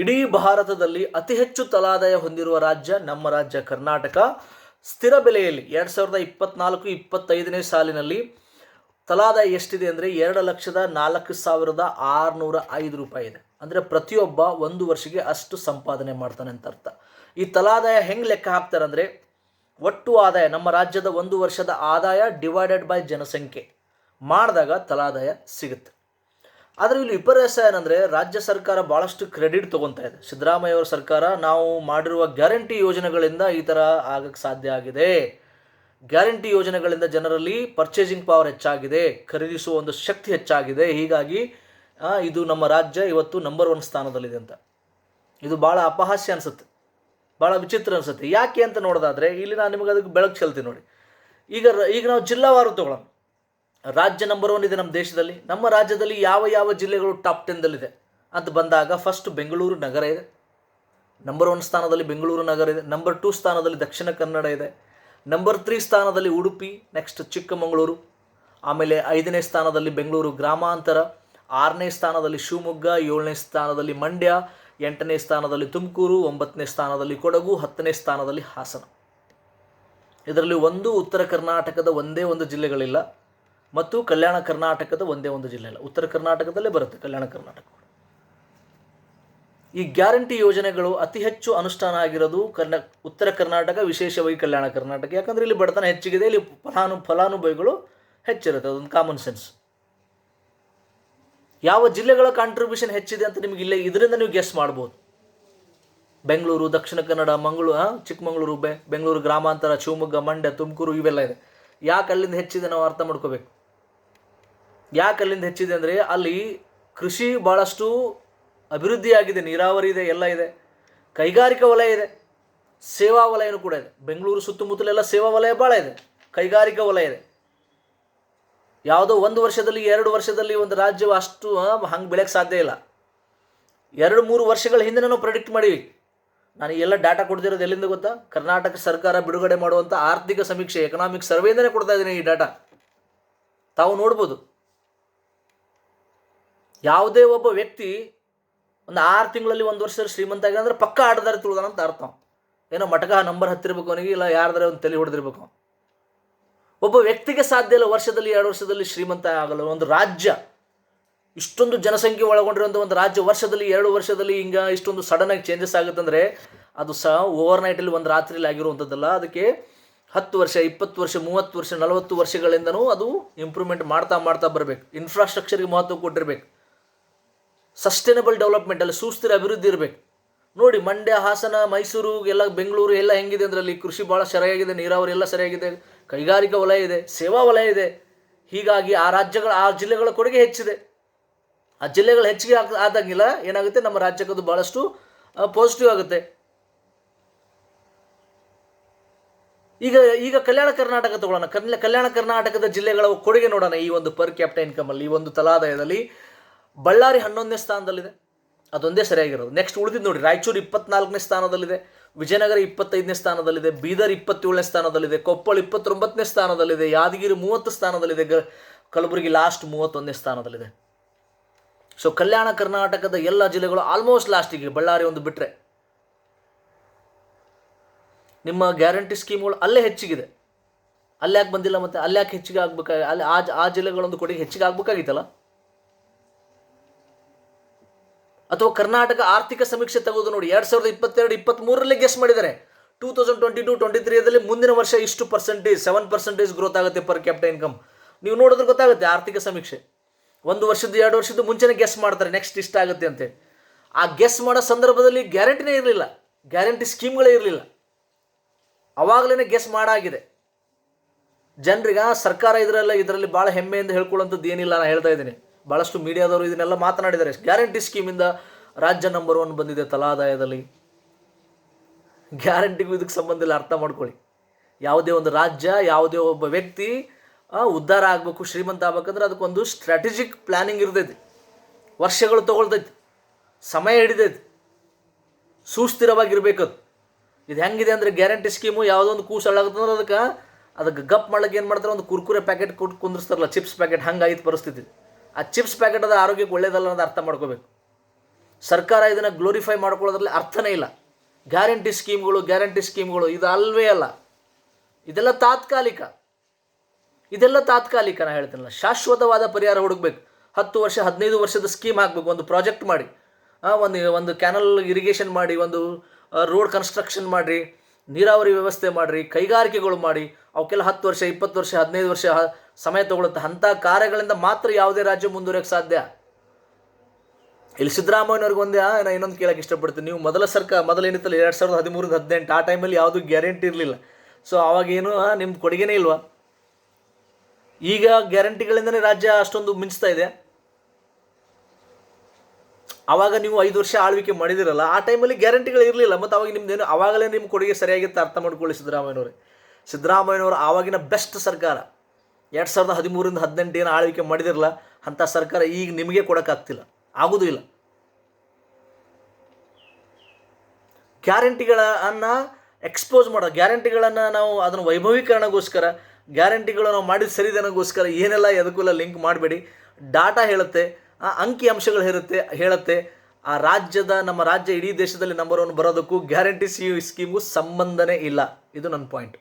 ಇಡೀ ಭಾರತದಲ್ಲಿ ಅತಿ ಹೆಚ್ಚು ತಲಾದಾಯ ಹೊಂದಿರುವ ರಾಜ್ಯ ನಮ್ಮ ರಾಜ್ಯ ಕರ್ನಾಟಕ. ಸ್ಥಿರ ಬೆಲೆಯಲ್ಲಿ ಎರಡು ಸಾವಿರದ ಇಪ್ಪತ್ನಾಲ್ಕು ಇಪ್ಪತ್ತೈದನೇ ಸಾಲಿನಲ್ಲಿ ತಲಾದಾಯ ಎಷ್ಟಿದೆ ಅಂದರೆ ಎರಡು ಲಕ್ಷದ ನಾಲ್ಕು ಸಾವಿರದ ಆರುನೂರ ಐದು ರೂಪಾಯಿ ಇದೆ. ಅಂದರೆ ಪ್ರತಿಯೊಬ್ಬ ಒಂದು ವರ್ಷಕ್ಕೆ ಅಷ್ಟು ಸಂಪಾದನೆ ಮಾಡ್ತಾನೆ ಅಂತ ಅರ್ಥ. ಈ ತಲಾದಾಯ ಹೆಂಗೆ ಲೆಕ್ಕ ಹಾಕ್ತಾರೆ ಅಂದರೆ ಒಟ್ಟು ಆದಾಯ, ನಮ್ಮ ರಾಜ್ಯದ ಒಂದು ವರ್ಷದ ಆದಾಯ ಡಿವೈಡೆಡ್ ಬೈ ಜನಸಂಖ್ಯೆ. ಮಾಡಿದಾಗ ತಲಾದಾಯ ಸಿಗುತ್ತೆ. ಆದರೆ ಇಲ್ಲಿ ವಿಪರ್ಯಾಸ ಏನಂದರೆ ರಾಜ್ಯ ಸರ್ಕಾರ ಭಾಳಷ್ಟು ಕ್ರೆಡಿಟ್ ತೊಗೊತಾ ಇದೆ. ಸಿದ್ದರಾಮಯ್ಯ ಅವರ ಸರ್ಕಾರ ನಾವು ಮಾಡಿರುವ ಗ್ಯಾರಂಟಿ ಯೋಜನೆಗಳಿಂದ ಈ ಥರ ಆಗಕ್ಕೆ ಸಾಧ್ಯ ಆಗಿದೆ. ಗ್ಯಾರಂಟಿ ಯೋಜನೆಗಳಿಂದ ಜನರಲ್ಲಿ ಪರ್ಚೇಸಿಂಗ್ ಪವರ್ ಹೆಚ್ಚಾಗಿದೆ, ಖರೀದಿಸುವ ಒಂದು ಶಕ್ತಿ ಹೆಚ್ಚಾಗಿದೆ. ಹೀಗಾಗಿ ಇದು ನಮ್ಮ ರಾಜ್ಯ ಇವತ್ತು ನಂಬರ್ ಒನ್ ಸ್ಥಾನದಲ್ಲಿದೆ ಅಂತ. ಇದು ಭಾಳ ಅಪಹಾಸ್ಯ ಅನಿಸುತ್ತೆ. ಭಾಳ ವಿಚಿತ್ರ ಅನಿಸುತ್ತೆ. ಯಾಕೆ ಅಂತ ನೋಡೋದಾದರೆ, ಇಲ್ಲಿ ನಾನು ನಿಮಗೆ ಅದಕ್ಕೆ ಬೆಳಕು ಚೆಲ್ತೀನಿ ನೋಡಿ. ಈಗ ಈಗ ನಾವು ಜಿಲ್ಲಾವಾರು ತಗೊಳ್ಳೋಣ. ರಾಜ್ಯ ನಂಬರ್ ಒನ್ ಇದೆ ನಮ್ಮ ದೇಶದಲ್ಲಿ. ನಮ್ಮ ರಾಜ್ಯದಲ್ಲಿ ಯಾವ ಯಾವ ಜಿಲ್ಲೆಗಳು ಟಾಪ್ ಟೆನ್ದಲ್ಲಿದೆ ಅಂತ ಬಂದಾಗ ಫಸ್ಟ್ ಬೆಂಗಳೂರು ನಗರ ಇದೆ. ನಂಬರ್ ಒನ್ ಸ್ಥಾನದಲ್ಲಿ ಬೆಂಗಳೂರು ನಗರ ಇದೆ. ನಂಬರ್ ಟೂ ಸ್ಥಾನದಲ್ಲಿ ದಕ್ಷಿಣ ಕನ್ನಡ ಇದೆ. ನಂಬರ್ ತ್ರೀ ಸ್ಥಾನದಲ್ಲಿ ಉಡುಪಿ ನೆಕ್ಸ್ಟ್ ಚಿಕ್ಕಮಗಳೂರು. ಆಮೇಲೆ ಐದನೇ ಸ್ಥಾನದಲ್ಲಿ ಬೆಂಗಳೂರು ಗ್ರಾಮಾಂತರ. ಆರನೇ ಸ್ಥಾನದಲ್ಲಿ ಶಿವಮೊಗ್ಗ, ಏಳನೇ ಸ್ಥಾನದಲ್ಲಿ ಮಂಡ್ಯ, ಎಂಟನೇ ಸ್ಥಾನದಲ್ಲಿ ತುಮಕೂರು, ಒಂಬತ್ತನೇ ಸ್ಥಾನದಲ್ಲಿ ಕೊಡಗು, ಹತ್ತನೇ ಸ್ಥಾನದಲ್ಲಿ ಹಾಸನ. ಇದರಲ್ಲಿ ಒಂದು ಉತ್ತರ ಕರ್ನಾಟಕದ ಒಂದೇ ಒಂದು ಜಿಲ್ಲೆಗಳಿಲ್ಲ. ಮತ್ತು ಕಲ್ಯಾಣ ಕರ್ನಾಟಕದ ಒಂದೇ ಒಂದು ಜಿಲ್ಲೆ ಇಲ್ಲ ಉತ್ತರ ಕರ್ನಾಟಕದಲ್ಲೇ ಬರುತ್ತೆ ಕಲ್ಯಾಣ ಕರ್ನಾಟಕ. ಈ ಗ್ಯಾರಂಟಿ ಯೋಜನೆಗಳು ಅತಿ ಹೆಚ್ಚು ಅನುಷ್ಠಾನ ಆಗಿರೋದು ಕರ್ನ, ಉತ್ತರ ಕರ್ನಾಟಕ, ವಿಶೇಷವಾಗಿ ಕಲ್ಯಾಣ ಕರ್ನಾಟಕ. ಯಾಕಂದರೆ ಇಲ್ಲಿ ಬಡತನ ಹೆಚ್ಚಿಗಿದೆ, ಇಲ್ಲಿ ಫಲಾನು, ಫಲಾನುಭವಿಗಳು ಹೆಚ್ಚಿರುತ್ತೆ, ಅದೊಂದು ಕಾಮನ್ ಸೆನ್ಸ್ ಯಾವ ಜಿಲ್ಲೆಗಳ ಕಾಂಟ್ರಿಬ್ಯೂಷನ್ ಹೆಚ್ಚಿದೆ ಅಂತ ನಿಮಗೆ ಇಲ್ಲೇ ಇದರಿಂದ ನೀವು ಗೆಸ್ ಮಾಡ್ಬೋದು. ಬೆಂಗಳೂರು, ದಕ್ಷಿಣ ಕನ್ನಡ, ಮಂಗಳೂರು ಚಿಕ್ಕಮಗಳೂರು, ಬೆ, ಬೆಂಗಳೂರು ಗ್ರಾಮಾಂತರ, ಶಿವಮೊಗ್ಗ, ಮಂಡ್ಯ, ತುಮಕೂರು, ಇವೆಲ್ಲ ಇದೆ. ಯಾಕೆ ಅಲ್ಲಿಂದ ಹೆಚ್ಚಿದೆ ನಾವು ಅರ್ಥ ಮಾಡ್ಕೋಬೇಕು? ಯಾಕೆ ಅಲ್ಲಿಂದ ಹೆಚ್ಚಿದೆ ಅಂದರೆ ಅಲ್ಲಿ ಕೃಷಿ ಭಾಳಷ್ಟು ಅಭಿವೃದ್ಧಿಯಾಗಿದೆ ನೀರಾವರಿ ಇದೆ, ಎಲ್ಲ ಇದೆ. ಕೈಗಾರಿಕಾ ವಲಯ ಇದೆ, ಸೇವಾ ವಲಯನೂ ಕೂಡ ಇದೆ. ಬೆಂಗಳೂರು ಸುತ್ತಮುತ್ತಲೆಲ್ಲ ಸೇವಾ ವಲಯ ಭಾಳ ಇದೆ, ಕೈಗಾರಿಕಾ ವಲಯ ಇದೆ. ಯಾವುದೋ ಒಂದು ವರ್ಷದಲ್ಲಿ, ಎರಡು ವರ್ಷದಲ್ಲಿ ಒಂದು ರಾಜ್ಯ ಅಷ್ಟು ಹಂಗೆ ಬೆಳೆಯೋಕ್ಕೆ ಸಾಧ್ಯ ಇಲ್ಲ. ಎರಡು, ಮೂರು ವರ್ಷಗಳ ಹಿಂದೆ ನಾವು ಪ್ರೆಡಿಕ್ಟ್ ಮಾಡಿ ನಾನು ಎಲ್ಲ ಡಾಟಾ ಕೊಡ್ತಿರೋದು ಎಲ್ಲಿಂದ ಗೊತ್ತಾ? ಕರ್ನಾಟಕ ಸರ್ಕಾರ ಬಿಡುಗಡೆ ಮಾಡುವಂಥ ಆರ್ಥಿಕ ಸಮೀಕ್ಷೆ ಎಕನಾಮಿಕ್ ಸರ್ವೆಯಿಂದನೇ ಕೊಡ್ತಾ ಇದ್ದೀನಿ ಈ ಡಾಟಾ ತಾವು ನೋಡ್ಬೋದು. ಯಾವುದೇ ಒಬ್ಬ ವ್ಯಕ್ತಿ ಒಂದು ಆರು ತಿಂಗಳಲ್ಲಿ ಒಂದು ವರ್ಷ ಶ್ರೀಮಂತ ಆಗಿದೆ ಅಂದ್ರೆ ಪಕ್ಕ ಆಟದಾರಿ ತುಳಿದಾನಂತ ಅರ್ಥ. ಏನೋ ಮಟಕ ನಂಬರ್ ಹತ್ತಿರ್ಬೇಕು ಅವನಿಗೆ, ಇಲ್ಲ ಯಾರ್ದಾರ ಒಂದು ತಲೆ ಹೊಡೆದಿರ್ಬೇಕು ಒಬ್ಬ ವ್ಯಕ್ತಿಗೆ ಸಾಧ್ಯ ಇಲ್ಲ ವರ್ಷದಲ್ಲಿ, ಎರಡು ವರ್ಷದಲ್ಲಿ ಶ್ರೀಮಂತ ಆಗಲ್ಲ ಒಂದು ರಾಜ್ಯ, ಇಷ್ಟೊಂದು ಜನಸಂಖ್ಯೆ ಒಳಗೊಂಡಿರುವಂಥ ಒಂದು ರಾಜ್ಯ ವರ್ಷದಲ್ಲಿ, ಎರಡು ವರ್ಷದಲ್ಲಿ ಹಿಂಗ ಇಷ್ಟೊಂದು ಸಡನ್ ಆಗಿ ಚೇಂಜಸ್ ಆಗುತ್ತಂದರೆ ಅದು ಸಹ ಓವರ್ ನೈಟಲ್ಲಿ ಒಂದು ರಾತ್ರಿಯಲ್ಲಿ ಆಗಿರುವಂಥದ್ದಲ್ಲ ಅದಕ್ಕೆ ಹತ್ತು ವರ್ಷ, ಇಪ್ಪತ್ತು ವರ್ಷ, ಮೂವತ್ತು ವರ್ಷ, ನಲವತ್ತು ವರ್ಷಗಳಿಂದನೂ ಅದು ಇಂಪ್ರೂವ್ಮೆಂಟ್ ಮಾಡ್ತಾ ಮಾಡ್ತಾ ಬರಬೇಕು. ಇನ್ಫ್ರಾಸ್ಟ್ರಕ್ಚರ್ಗೆ ಮಹತ್ವ ಕೊಟ್ಟಿರ್ಬೇಕು. ಸಸ್ಟೈನಬಲ್ ಡೆವಲಪ್ಮೆಂಟ್ ಅಲ್ಲಿ ಸುಸ್ಥಿರ ಅಭಿವೃದ್ಧಿ ಇರಬೇಕು. ನೋಡಿ, ಮಂಡ್ಯ, ಹಾಸನ, ಮೈಸೂರು, ಎಲ್ಲ ಬೆಂಗಳೂರು ಎಲ್ಲ ಹೆಂಗಿದೆ ಅಂದ್ರೆ ಅಲ್ಲಿ ಕೃಷಿ ಭಾಳ ಸರಿಯಾಗಿದೆ, ನೀರಾವರಿ ಎಲ್ಲ ಸರಿಯಾಗಿದೆ, ಕೈಗಾರಿಕಾ ವಲಯ ಇದೆ, ಸೇವಾ ವಲಯ ಇದೆ. ಹೀಗಾಗಿ ಆ ರಾಜ್ಯಗಳ, ಆ ಜಿಲ್ಲೆಗಳ ಕೊಡುಗೆ ಹೆಚ್ಚಿದೆ. ಆ ಜಿಲ್ಲೆಗಳು ಹೆಚ್ಚಿಗೆ ಆದಂಗಿಲ್ಲ, ಏನಾಗುತ್ತೆ, ನಮ್ಮ ರಾಜ್ಯಕ್ಕದು ಭಾಳಷ್ಟು ಪಾಸಿಟಿವ್ ಆಗುತ್ತೆ. ಈಗ ಈಗ ಕಲ್ಯಾಣ ಕರ್ನಾಟಕ ತಗೊಳ್ಳೋಣ. ಕಲ್ಯ, ಕಲ್ಯಾಣ ಕರ್ನಾಟಕದ ಜಿಲ್ಲೆಗಳ ಕೊಡುಗೆ ನೋಡೋಣ ಈ ಒಂದು ಪರ್ ಕ್ಯಾಪಿಟ ಇನ್ಕಮಲ್ಲಿ ಈ ಒಂದು ತಲಾದಾಯದಲ್ಲಿ. ಬಳ್ಳಾರಿ ಹನ್ನೊಂದನೇ ಸ್ಥಾನದಲ್ಲಿದೆ. ಅದೊಂದೇ ಸರಿಯಾಗಿರೋದು. ನೆಕ್ಸ್ಟ್ ಉಳಿದಿದ್ದು ನೋಡಿ, ರಾಯಚೂರು ಇಪ್ಪತ್ನಾಲ್ಕನೇ ಸ್ಥಾನದಲ್ಲಿದೆ, ವಿಜಯನಗರ ಇಪ್ಪತ್ತೈದನೇ ಸ್ಥಾನದಲ್ಲಿದೆ, ಬೀದರ್ ಇಪ್ಪತ್ತೇಳನೇ ಸ್ಥಾನದಲ್ಲಿದೆ, ಕೊಪ್ಪಳ ಇಪ್ಪತ್ತೊಂಬತ್ತನೇ ಸ್ಥಾನದಲ್ಲಿದೆ, ಯಾದಗಿರಿ ಮೂವತ್ತು ಸ್ಥಾನದಲ್ಲಿದೆ, ಗ ಕಲಬುರಗಿ ಲಾಸ್ಟ್ ಮೂವತ್ತೊಂದನೇ ಸ್ಥಾನದಲ್ಲಿದೆ. ಸೊ ಕಲ್ಯಾಣ ಕರ್ನಾಟಕದ ಎಲ್ಲ ಜಿಲ್ಲೆಗಳು ಆಲ್ಮೋಸ್ಟ್ ಲಾಸ್ಟಿಗೆ ಬಳ್ಳಾರಿ ಒಂದು ಬಿಟ್ಟರೆ ನಿಮ್ಮ ಗ್ಯಾರಂಟಿ ಸ್ಕೀಮ್ಗಳು ಅಲ್ಲೇ ಹೆಚ್ಚಿಗಿದೆ. ಅಲ್ಲೇ ಯಾಕೆ ಬಂದಿಲ್ಲ ಮತ್ತೆ ಅಲ್ಲೇ ಯಾಕೆ ಹೆಚ್ಚಿಗೆ ಆಗ್ಬೇಕಾಗಿ ಅಲ್ಲಿ ಆ ಆ ಜಿಲ್ಲೆಗಳೊಂದು ಕೊಡುಗೆ ಹೆಚ್ಚಿಗೆ ಆಗ್ಬೇಕಾಗಿತ್ತಲ್ಲ? ಅಥವಾ ಕರ್ನಾಟಕ ಆರ್ಥಿಕ ಸಮೀಕ್ಷೆ ತೆಗೆದು ನೋಡಿ, ಎರಡು ಸಾವಿರದ ಇಪ್ಪತ್ತೆರಡು ಇಪ್ಪತ್ತ್ಮೂರರಲ್ಲಿ ಗೆಸ್ ಮಾಡಿದ್ದಾರೆ. Two thousand twenty two twenty ತ್ರೀಯಲ್ಲಿ ಮುಂದಿನ ವರ್ಷ ಇಷ್ಟು ಪರ್ಸೆಂಟೇಜ್ ಸೆವೆನ್ ಪರ್ಸೆಂಟೇಜ್ ಗ್ರೋತ್ ಆಗುತ್ತೆ ಪರ್ ಕ್ಯಾಪಿಟ ಇನ್ಕಮ್ ನೀವು ನೋಡಿದ್ರೆ ಗೊತ್ತಾಗುತ್ತೆ, ಆರ್ಥಿಕ ಸಮೀಕ್ಷೆ. ಒಂದು ವರ್ಷದ ಎರಡು ವರ್ಷದ ಮುಂಚೆನೇ ಗೆಸ್ ಮಾಡ್ತಾರೆ ನೆಕ್ಸ್ಟ್ ಇಷ್ಟ ಆಗುತ್ತೆ ಅಂತ. ಆ ಗೆಸ್ ಮಾಡೋ ಸಂದರ್ಭದಲ್ಲಿ ಗ್ಯಾರಂಟಿನೇ ಇರಲಿಲ್ಲ. ಗ್ಯಾರಂಟಿ ಸ್ಕೀಮ್ಗಳೇ ಇರಲಿಲ್ಲ. ಅವಾಗಲೇ ಗೆಸ್ ಮಾಡಾಗಿದೆ. ಜನರಿಗೆ ಸರ್ಕಾರ ಇದರಲ್ಲ, ಇದರಲ್ಲಿ ಭಾಳ ಹೆಮ್ಮೆಯಿಂದ ಹೇಳ್ಕೊಳ್ಳೋಂಥದ್ದು ಏನಿಲ್ಲ ನಾನು ಹೇಳ್ತಾ ಇದ್ದೀನಿ. ಭಾಳಷ್ಟು ಮೀಡಿಯಾದವರು ಇದನ್ನೆಲ್ಲ ಮಾತನಾಡಿದ್ದಾರೆ. ಗ್ಯಾರಂಟಿ ಸ್ಕೀಮಿಂದ ರಾಜ್ಯ ನಂಬರ್ ಒನ್ ಬಂದಿದೆ ತಲಾದಾಯದಲ್ಲಿ. ಗ್ಯಾರಂಟಿಗೂ ಇದಕ್ಕೆ ಸಂಬಂಧ ಇಲ್ಲ, ಅರ್ಥ ಮಾಡ್ಕೊಳ್ಳಿ. ಯಾವುದೇ ಒಂದು ರಾಜ್ಯ, ಯಾವುದೇ ಒಬ್ಬ ವ್ಯಕ್ತಿ ಉದ್ಧಾರ ಆಗಬೇಕು, ಶ್ರೀಮಂತ ಆಗ್ಬೇಕಂದ್ರೆ ಅದಕ್ಕೊಂದು ಸ್ಟ್ರಾಟಜಿಕ್ ಪ್ಲ್ಯಾನಿಂಗ್ ಇರ್ತೈತಿ. ವರ್ಷಗಳು ತೊಗೊಳ್ತೈತಿ. ಸಮಯ ಹಿಡಿದೈತಿ ಸುಸ್ಥಿರವಾಗಿರ್ಬೇಕದು ಇದು ಹೆಂಗಿದೆ ಅಂದರೆ ಗ್ಯಾರಂಟಿ ಸ್ಕೀಮು ಯಾವುದೋ ಒಂದು ಕೂಸು ಅಂದ್ರೆ ಅದಕ್ಕೆ ಅದಕ್ಕೆ ಗಪ್ ಮಾಡೋಕ್ಕೆ ಏನು ಮಾಡ್ತಾರೆ? ಒಂದು ಕುರ್ಕುರೆ ಪ್ಯಾಕೆಟ್ ಕೊಟ್ಟು ಕುಂದಿರ್ಸ್ತಾರಲ್ಲ ಚಿಪ್ಸ್ ಪ್ಯಾಕೆಟ್ ಹಂಗಾಗಿತ್ತು ಪರಿಸ್ಥಿತಿ. ಆ ಚಿಪ್ಸ್ ಪ್ಯಾಕೆಟ್ ಅದು ಆರೋಗ್ಯಕ್ಕೆ ಒಳ್ಳೇದಲ್ಲ ಅನ್ನೋದು ಅರ್ಥ ಮಾಡ್ಕೋಬೇಕು. ಸರ್ಕಾರ ಇದನ್ನು ಗ್ಲೋರಿಫೈ ಮಾಡ್ಕೊಳ್ಳೋದ್ರಲ್ಲಿ ಅರ್ಥನೇ ಇಲ್ಲ. ಗ್ಯಾರಂಟಿ ಸ್ಕೀಮ್ಗಳು ಗ್ಯಾರಂಟಿ ಸ್ಕೀಮ್ಗಳು ಇದು ಅಲ್ವೇ ಅಲ್ಲ. ಇದೆಲ್ಲ ತಾತ್ಕಾಲಿಕ. ಇದೆಲ್ಲ ತಾತ್ಕಾಲಿಕ ನಾನು ಹೇಳ್ತೀನಲ್ಲ ಶಾಶ್ವತವಾದ ಪರಿಹಾರ ಹುಡುಕ್ಬೇಕು. ಹತ್ತು ವರ್ಷ, ಹದಿನೈದು ವರ್ಷದ ಸ್ಕೀಮ್ ಹಾಕಬೇಕು. ಒಂದು ಪ್ರಾಜೆಕ್ಟ್ ಮಾಡಿ. ಒಂದು ಒಂದು ಕ್ಯಾನಲ್ ಇರಿಗೇಷನ್ ಮಾಡಿ, ಒಂದು ರೋಡ್ ಕನ್ಸ್ಟ್ರಕ್ಷನ್ ಮಾಡಿರಿ, ನೀರಾವರಿ ವ್ಯವಸ್ಥೆ ಮಾಡಿರಿ, ಕೈಗಾರಿಕೆಗಳು ಮಾಡಿ ಅವಕ್ಕೆಲ್ಲ ಹತ್ತು ವರ್ಷ, ಇಪ್ಪತ್ತು ವರ್ಷ, ಹದಿನೈದು ವರ್ಷ ಸಮಯ ತಗೊಳುತ್ತೆ ಅಂಥ ಕಾರ್ಯಗಳಿಂದ ಮಾತ್ರ ಯಾವುದೇ ರಾಜ್ಯ ಮುಂದುವರಿಯೋಕ್ಕೆ ಸಾಧ್ಯ. ಇಲ್ಲಿ ಸಿದ್ದರಾಮಯ್ಯನವ್ರಿಗೆ ಒಂದೇ ನಾನು ಇನ್ನೊಂದು ಕೇಳಕ್ಕೆ ಇಷ್ಟಪಡ್ತೀನಿ. ನೀವು ಮೊದಲ ಸರ್ಕಾರ ಮೊದಲೇನಿತ್ತಲ್ಲ ಎರಡು ಸಾವಿರದ ಹದಿಮೂರಿಂದ ಹದಿನೆಂಟು, ಆ ಟೈಮಲ್ಲಿ ಯಾವುದೂ ಗ್ಯಾರಂಟಿ ಇರಲಿಲ್ಲ. ಸೊ ಅವಾಗೇನು ನಿಮ್ಮ ಕೊಡುಗೆನೇ ಇಲ್ವಾ? ಈಗ ಗ್ಯಾರಂಟಿಗಳಿಂದನೇ ರಾಜ್ಯ ಅಷ್ಟೊಂದು ಮಿಂಚ್ತಾ ಇದೆ. ಅವಾಗ ನೀವು ಐದು ವರ್ಷ ಆಳ್ವಿಕೆ ಮಾಡಿದಿರಲ್ಲ, ಆ ಟೈಮಲ್ಲಿ ಗ್ಯಾರಂಟಿಗಳು ಇರಲಿಲ್ಲ. ಮತ್ತು ಅವಾಗ ನಿಮ್ದೇನು ಆವಾಗಲೇ ನಿಮ್ಮ ಕೊಡುಗೆ ಸರಿಯಾಗಿತ್ತು ಅರ್ಥ ಮಾಡ್ಕೊಳ್ಳಿ ಸಿದ್ದರಾಮಯ್ಯನವರೇ. ಸಿದ್ದರಾಮಯ್ಯನವರು ಆವಾಗಿನ ಬೆಸ್ಟ್ ಸರ್ಕಾರ. ಎರಡು ಸಾವಿರದ ಹದಿಮೂರಿಂದ ಹದಿನೆಂಟು ಏನು ಆಳ್ವಿಕೆ ಮಾಡಿದಿರಲ್ಲ, ಅಂಥ ಸರ್ಕಾರ ಈಗ ನಿಮಗೆ ಕೊಡೋಕ್ಕಾಗ್ತಿಲ್ಲ. ಆಗೋದೂ ಇಲ್ಲ. ಗ್ಯಾರಂಟಿಗಳನ್ನು ಎಕ್ಸ್ಪೋಸ್ ಮಾಡೋ ಗ್ಯಾರಂಟಿಗಳನ್ನು ನಾವು ಅದನ್ನು ವೈಭವೀಕರಣಗೋಸ್ಕರ, ಗ್ಯಾರಂಟಿಗಳು ನಾವು ಮಾಡಿದ ಸರಿದನಗೋಸ್ಕರ ಏನೆಲ್ಲ ಎದಕ್ಕೂಲ್ಲ ಲಿಂಕ್ ಮಾಡಬೇಡಿ. ಡಾಟಾ ಹೇಳುತ್ತೆ, ಆ ಅಂಕಿ ಅಂಶಗಳು ಹೇಳುತ್ತೆ ಹೇಳುತ್ತೆ. ಆ ರಾಜ್ಯದ, ನಮ್ಮ ರಾಜ್ಯ ಇಡೀ ದೇಶದಲ್ಲಿ ನಂಬರ್ ಒನ್ ಬರೋದಕ್ಕೂ ಗ್ಯಾರಂಟಿ ಸಿ ಸ್ಕೀಮ್ಗೂ ಸಂಬಂಧನೇ ಇಲ್ಲ. ಇದು ನನ್ನ ಪಾಯಿಂಟ್